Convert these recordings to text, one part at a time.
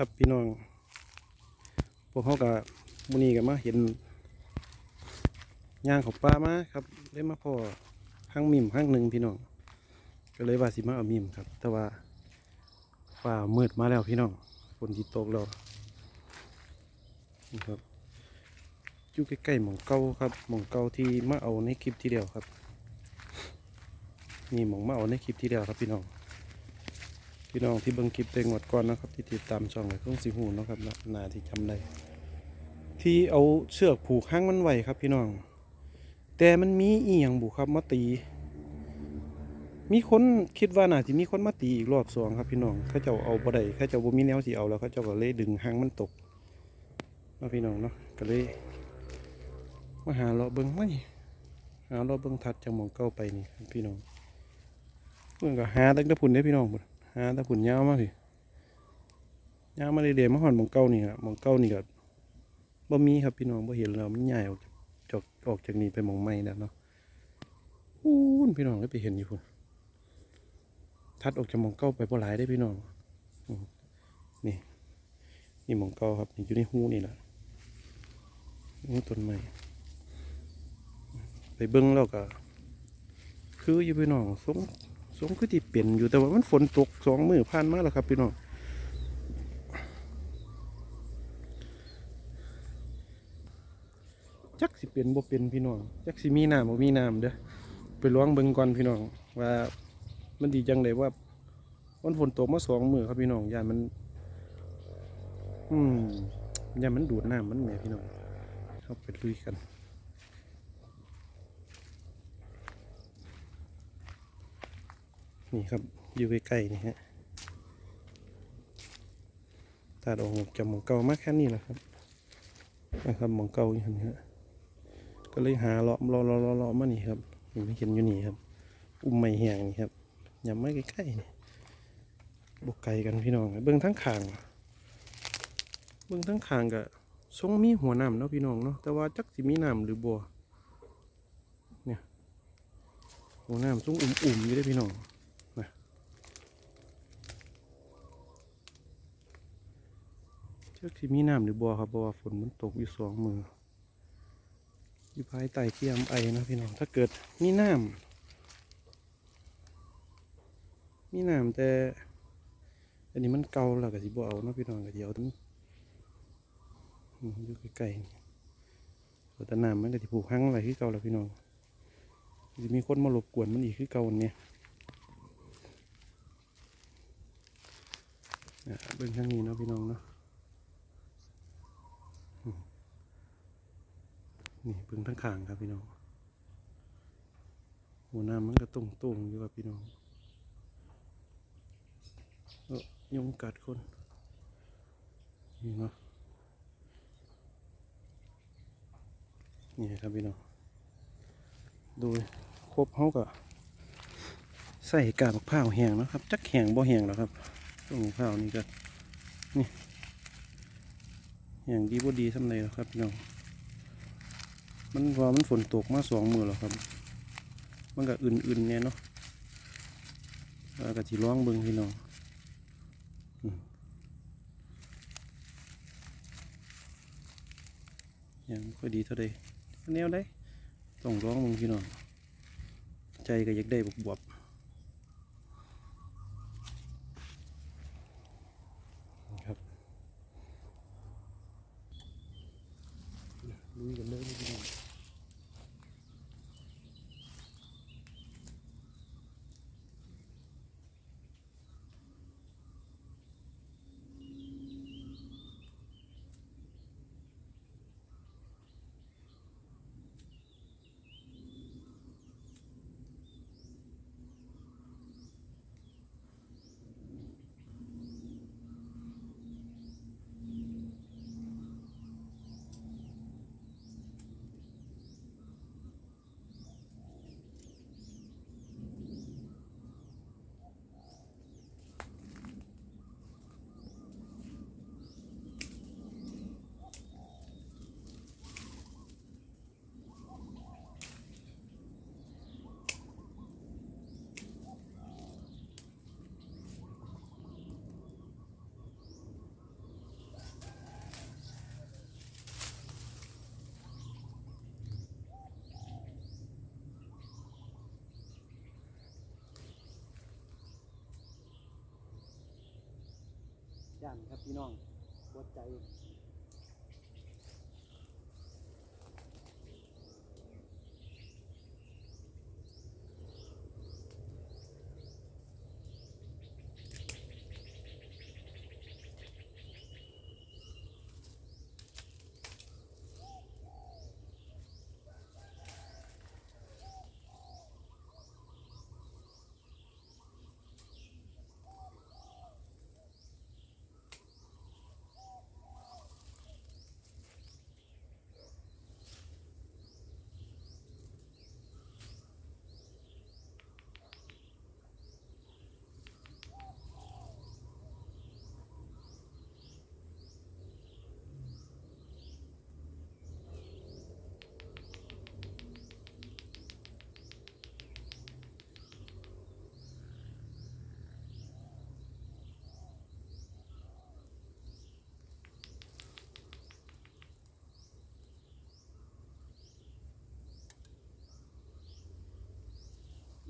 ครับพี่น้อง พวกเขากับมูนีกันมาเห็นย่างของปลามาครับได้มาพอข้างมิมข้างหนึ่งพี่น้อง ก็เลยว่าสิมาเอามิมครับ แต่ว่าฟ้ามืดมาแล้วพี่น้องฝนที่ตกแล้วนี่ครับอยู่ใกล้ๆหมองเก่าครับหมองเก่าที่มาเอาในคลิปที่เดียวครับนี่หมองมาเอาในคลิปที่เดียวครับพี่น้อง พี่น้องที่เบิ่งคลิปเต็งหมดก่อนนะครับ ที่ติดตามช่องเลยเพิ่งสิหูนะครับนานาที่จำได้ที่เอาเชือกผูกข้างมันไว้ครับ พี่น้อง แต่มันมีอีหยังบุครับมาตี มีคนคิดว่าน่าจะมีคนมาตีอีกรอบสองครับ พี่น้องเขาเจ้าเอาบ่ได้เขาเจ้าบ่มีแนวสิเอาแล้วเขาเจ้าก็เลยดึงหางมันตกนาะพี่น้องเนาะก็เลยมาหาเลาะเบิ่งไม่หาเลาะเบิ่งถัดจากมองเก้าไปนี่พี่น้องเพิ่นก็หาตั้งแต่พุ่นเด้พี่น้องพุ่น หาแต่ผุนยาวมากสิยาวมาเลยเดๆมาหอนมองเก้านี่ครับมองเก้านี่ก็บ่มีครับพี่น้องบ่เห็นแล้วมันใหญ่ออกจากออกจากนี่ไปมองใหม่แล้วเนาะอู้นพี่น้องก็ไปเห็นอยู่พุ่นทัดออกจากมองเก้าไปบ่หลายได้พี่น้องนี่นี่มองเก้าครับนี่อยู่ในหูนี่แหละนี่ต้นไม้ไปเบิ้งแล้วก็คืออยู่พี่น้องสง สงคือที่เปลี่ยนอยู่แต่ว่ามันฝนตกสองมือผ่านมาแล้วครับพี่น้องจักสิเป็นบ่เป็นพี่น้องจักสิมีน้ำบ่มีน้ำเด้อไปล้วงเบิ่งก่อนพี่น้องว่ามันดีจังไดว่ามันฝนตกมาสองมือครับพี่น้องยานมัน อืมยานมันดูดน้ำมันแหม่พี่น้องเข้าไปลุยกัน นี่ครับอยู่ใกล้ๆนี่ฮะตัดออกจากหมองเก่ามากแค่นี้แหละครับนะครับหมองเก่าอย่างนี้ฮะก็เลยหาเลาะเลาะเลาะเลาะเลาะมานี่ครับนี่ไม่เห็นอยู่นี่ครับ อุ้มไม่แห้งนี่ครับอย่ามาใกล้ๆนี่บกไกลกันพี่น้องเบื้องทั้งขางเบื้องทั้งขางก็ทรงมีหัวน้ำเนาะพี่น้องเนาะแต่ว่าจักสิมีน้ำหรือบัวเนี่ยหัวน้ำทรงอุ่มๆอยู่ได้พี่น้อง เชือกที่มีน้ำหรือบัวครับเพราะว่าฝนมันตกอยู่สองมืออยู่ภายใต้เทียมไอนะพี่น้องถ้าเกิดมีน้ำมีน้ำแต่ อันนี้มันเก่าแล้วก็สิบ่เอาเนาะพี่น้องก็สิเดี๋ยวนี้อืมอยู่ใกล้ๆแต่น้ำมันก็สิผูกพังอะไรคือเก่าแล้วพี่น้องจะมีคนมารบกวนมันอีกคือเก่าเนี่ยเบิ่งทางนี้นะพี่น้องเนาะ นี่เพิ่งทั้งขางครับพี่น้องหัวหน้ามันก็ตรงตรงๆอยู่ครับพี่น้องอยงกัดคน นี่เนาะนี่ครับพี่น้องดูครบเขาก็ใส่กาบมะพร้าแห้งนะครับ จักแห้งบ่แห้งหรอกครับต้นมะพร้านี่ก็นี่แห้งดีบ่ดีสำเร็จครับพี่น้อง มันว่ามันฝนตกมาสองมือแล้วครับ มันก็อื่นๆเนี่ยเนาะแล้วก็จีร้องเบิ่งพี่น้องยังค่อยดีเท่าใดแนวได้ต้องร้องเบิ่งพี่น้องใจก็อยากได้บวบครับลุยกันเลยานครับพี่น้องปวดใจ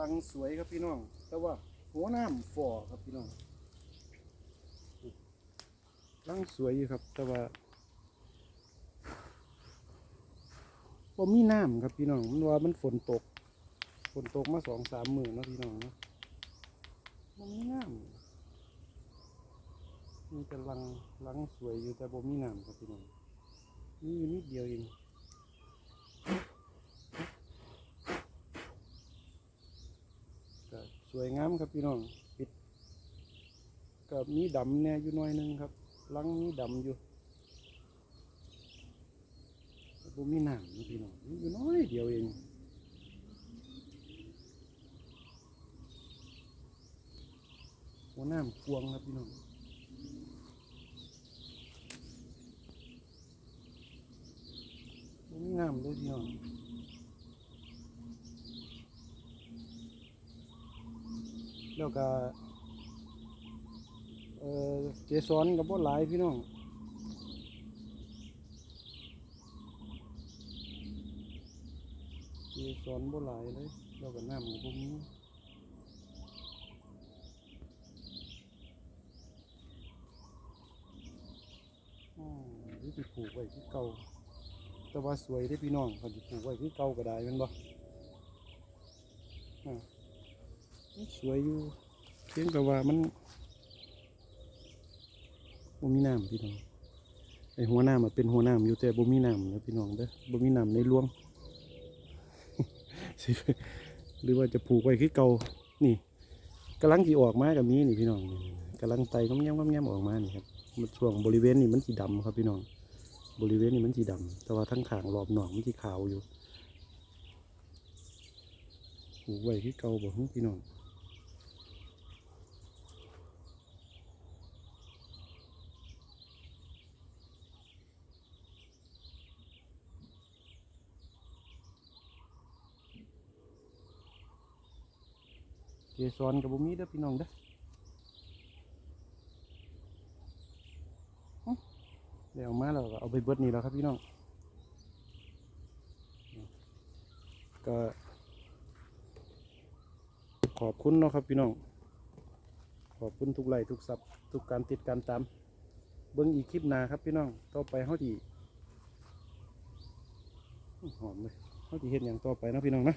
รังสวยครับพี่น้อง แต่ว่าหัวน้ำฝ่อครับพี่น้องรังสวยอยู่ครับ แต่ว่าบ่มีน้ำครับพี่น้องมันว่ามันฝนตก ฝนตกมาสองสามหมื้อเนะพี่น้องนะบ่มีน้ำมีแต่รังรังสวยอยู่แต่บ่มีน้ำครับพี่น้องมีอยู่นิดเดียวเอง ก็ สวยงามครับพี่น้องปิดก็มีดำแน่อยู่หน่อยหนึงครับลังมีดำอยู่บ่มีน้ำนี่พี่น้องมีอยู่น้อยเดียวเองหัวน้ำควงครับพี่น้องบ่มีน้ำเลยพี่น้อง แล้วก็เออเจสอนกับบ่หลายพี่น้องเจสอนบ่หลายเลยแล้วก็น้ำกับบ่มีอ๋อนี่สิปลูกไว้ที่เก่าแต่ว่าสวยได้พี่น้องเขาสิปลูกไว้ที่เก่าก็ได้แม่นบ่อ่า สวยอยู่เพียงแต่ว่ามันบ่มีน้ำพี่น้องไอหัวน้ำมันเป็นหัวน้ำอยู่แต่บ่มีน้ำนะพี่น้องเด้อบ่มีน้ำในรวงหรือว่าจะผูกไว้คือเก่านี่กำลังที่ออกมากับมีนี่พี่น้องนี่กำลังไต่ก็แง้มก็แง้มออกมานี่ครับมันช่วงบริเวณนี้มันสีดำครับพี่น้อง บริเวณนี้มันสีดำแต่ว่าทั้งขางรอบหนอกมันสีขาวอยู่ผูกไว้คือเก่าบ่พี่น้อง เกสรกับบุมีเด้อพี่น้องเด้อเดี๋ยวมาแล้วก็เอาไปเบิดนี่แล้วครับพี่น้อง ก็ขอบคุณเนาะครับพี่น้อง ขอบคุณทุกไลค์ทุกซับทุกการติดการตาม เบิ้งอีกคลิปหนาครับพี่น้อง ต่อไปเฮาดีหอมเลยเฮาดีเห็นอย่างต่อไปนะพี่น้องนะ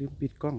ลืมปิดกล้อง